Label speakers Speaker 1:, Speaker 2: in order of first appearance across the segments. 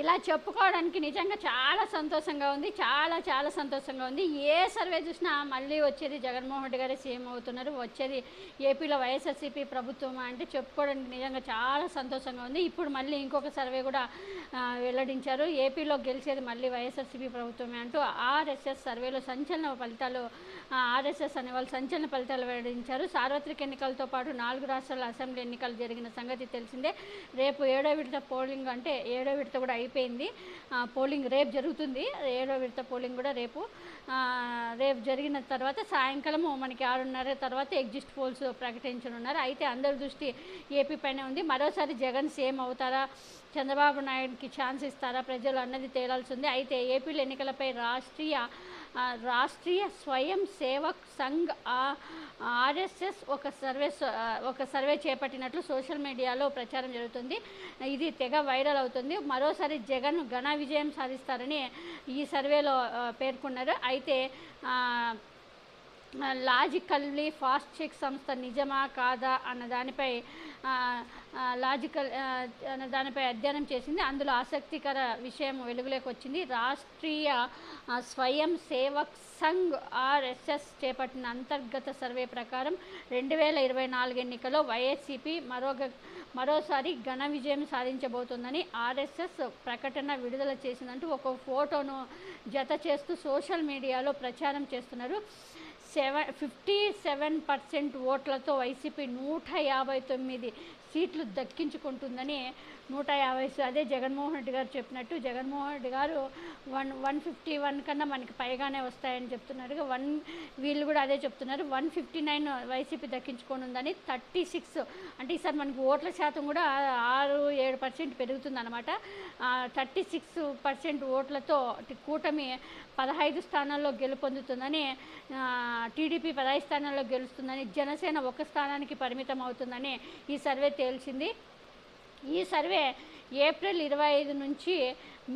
Speaker 1: ఇలా చెప్పుకోవడానికి నిజంగా చాలా సంతోషంగా ఉంది చాలా చాలా సంతోషంగా ఉంది. ఏ సర్వే చూసినా మళ్ళీ వచ్చేది జగన్మోహన్ రెడ్డి గారే సీఎం అవుతున్నారు వచ్చేది ఏపీలో వైఎస్ఆర్సీపీ ప్రభుత్వం అంటే చెప్పుకోవడానికి నిజంగా చాలా సంతోషంగా ఉంది. ఇప్పుడు మళ్ళీ ఇంకొక సర్వే కూడా వెల్లడించారు. ఏపీలో గెలిచేది మళ్ళీ వైఎస్ఆర్సీపీ ప్రభుత్వమే అంటూ ఆర్ఎస్ఎస్ సర్వేలో సంచలన ఫలితాలు ఆర్ఎస్ఎస్ అనే వాళ్ళు సంచలన ఫలితాలు వెల్లడించారు. సార్వత్రిక ఎన్నికలతో పాటు నాలుగు రాష్ట్రాల అసెంబ్లీ ఎన్నికలు జరిగిన సంగతి తెలిసిందే. రేపు ఏడో విడత పోలింగ్ అంటే ఏడో విడత కూడా అయిపోయింది. పోలింగ్ రేపు జరుగుతుంది. ఏడో విడత పోలింగ్ కూడా రేపు. రేపు జరిగిన తర్వాత సాయంకాలము మనకి ఆరున్నర తర్వాత ఎగ్జిస్ట్ పోల్స్ ప్రకటించనున్నారు. అయితే అందరి దృష్టి ఏపీ పైన ఉంది. మరోసారి జగన్ సేమ్ అవుతారా? చంద్రబాబు నాయుడుకి ఛాన్స్ ఇస్తారా? ప్రజలు అన్నది తేలాల్సింది. అయితే ఏపీలో ఎన్నికలపై రాష్ట్రీయ రాష్ట్రీయ స్వయం సేవక్ సంఘ్ ఆర్ఎస్ఎస్ ఒక సర్వే ఒక సర్వే చేపట్టినట్లు సోషల్ మీడియాలో ప్రచారం జరుగుతుంది. ఇది తెగ వైరల్ అవుతుంది. మరోసారి జగన్ ఘన విజయం సాధిస్తారని ఈ సర్వేలో పేర్కొన్నారు. అయితే లాజికల్లీ ఫాస్ట్ చెక్ సంస్థ నిజమా కాదా అన్న దానిపై లాజికల్ అన్న దానిపై అధ్యయనం చేసింది. అందులో ఆసక్తికర విషయం వెలుగులోకి వచ్చింది. రాష్ట్రీయ స్వయం సేవక్ సంఘ్ ఆర్ఎస్ఎస్ చేపట్టిన అంతర్గత సర్వే ప్రకారం రెండు వేల ఇరవై నాలుగు ఎన్నికల్లో వైఎస్సిపి మరో మరోసారి ఘన విజయం సాధించబోతోందని ఆర్ఎస్ఎస్ ప్రకటన విడుదల చేసిందంటూ ఒక ఫోటోను జత చేస్తూ సోషల్ మీడియాలో ప్రచారం చేస్తున్నారు. సెవెన్ ఫిఫ్టీ సెవెన్ పర్సెంట్ ఓట్లతో వైసీపీ నూట యాభై తొమ్మిది సీట్లు దక్కించుకుంటుందని నూట యాభై అదే జగన్మోహన్ రెడ్డి గారు చెప్పినట్టు జగన్మోహన్ రెడ్డి గారు వన్ వన్ ఫిఫ్టీ వన్ కన్నా మనకి పైగానే వస్తాయని చెప్తున్నారు. వన్ వీళ్ళు కూడా అదే చెప్తున్నారు. వన్ ఫిఫ్టీ నైన్ వైసీపీ దక్కించుకొని ఉందని థర్టీ సిక్స్ అంటే ఈసారి మనకి ఓట్ల శాతం కూడా ఆరు ఏడు పర్సెంట్ పెరుగుతుందన్నమాట. థర్టీ సిక్స్ పర్సెంట్ ఓట్లతో కూటమి పదహైదు స్థానాల్లో గెలుపొందుతుందని టీడీపీ పదహైదు స్థానాల్లో గెలుస్తుందని జనసేన ఒక స్థానానికి పరిమితం అవుతుందని ఈ సర్వే తేల్చింది. ఈ సర్వే ఏప్రిల్ ఇరవై ఐదు నుంచి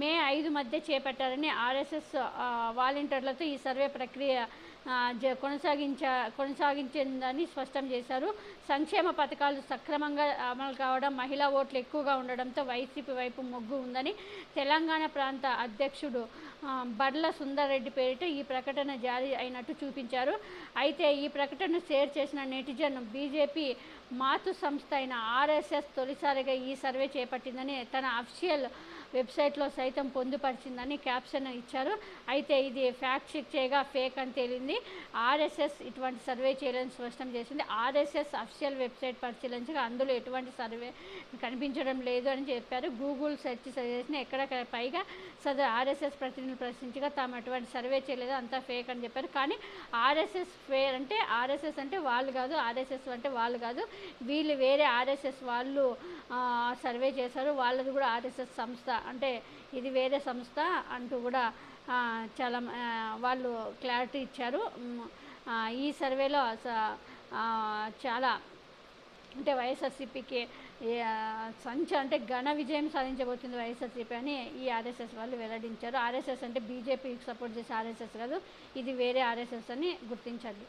Speaker 1: మే ఐదు మధ్య చేపట్టారని ఆర్ఎస్ఎస్ వాలంటీర్లతో ఈ సర్వే ప్రక్రియ కొనసాగించ కొనసాగించిందని స్పష్టం చేశారు. సంక్షేమ పథకాలు సక్రమంగా అమలు కావడం మహిళా ఓట్లు ఎక్కువగా ఉండడంతో వైసీపీ వైపు మొగ్గు ఉందని తెలంగాణ ప్రాంత అధ్యక్షుడు బడ్ల సుందర్రెడ్డి పేరిట ఈ ప్రకటన జారీ అయినట్టు చూపించారు. అయితే ఈ ప్రకటన షేర్ చేసిన నెటిజన్ బీజేపీ మాతృ సంస్థ అయిన ఆర్ఎస్ఎస్ తొలిసారిగా ఈ సర్వే చేపట్టిందని తన అఫిషియల్ వెబ్సైట్లో సైతం పొందుపరిచిందని క్యాప్షన్ ఇచ్చారు. అయితే ఇది ఫ్యాక్ట్ చెక్ చేయగా ఫేక్ అని తేలింది. ఆర్ఎస్ఎస్ ఇటువంటి సర్వే చేయాలని స్పష్టం చేసింది. ఆర్ఎస్ఎస్ అఫిషియల్ వెబ్సైట్ పరిశీలించగా అందులో ఎటువంటి సర్వే కనిపించడం లేదు అని చెప్పారు. గూగుల్ సెర్చ్ చేసిన ఎక్కడ పైగా సదరు ఆర్ఎస్ఎస్ ప్రతినిధులు ప్రశ్నించగా తాము ఎటువంటి సర్వే చేయలేదు అంతా ఫేక్ అని చెప్పారు. కానీ ఆర్ఎస్ఎస్ ఫేర్ అంటే ఆర్ఎస్ఎస్ అంటే వాళ్ళు కాదు ఆర్ఎస్ఎస్ అంటే వాళ్ళు కాదు. వీళ్ళు వేరే ఆర్ఎస్ఎస్ వాళ్ళు సర్వే చేశారు. వాళ్ళది కూడా ఆర్ఎస్ఎస్ సంస్థ అంటే ఇది వేరే సంస్థ అంటూ కూడా చాలా వాళ్ళు క్లారిటీ ఇచ్చారు. ఈ సర్వేలో చాలా అంటే వైఎస్ఆర్సీపీకి సంచ అంటే ఘన విజయం సాధించబోతుంది వైఎస్ఆర్సీపీ అని ఈ ఆర్ఎస్ఎస్ వాళ్ళు వెల్లడించారు. ఆర్ఎస్ఎస్ అంటే బీజేపీకి సపోర్ట్ చేసే ఆర్ఎస్ఎస్ కాదు ఇది వేరే ఆర్ఎస్ఎస్ అని గుర్తించండి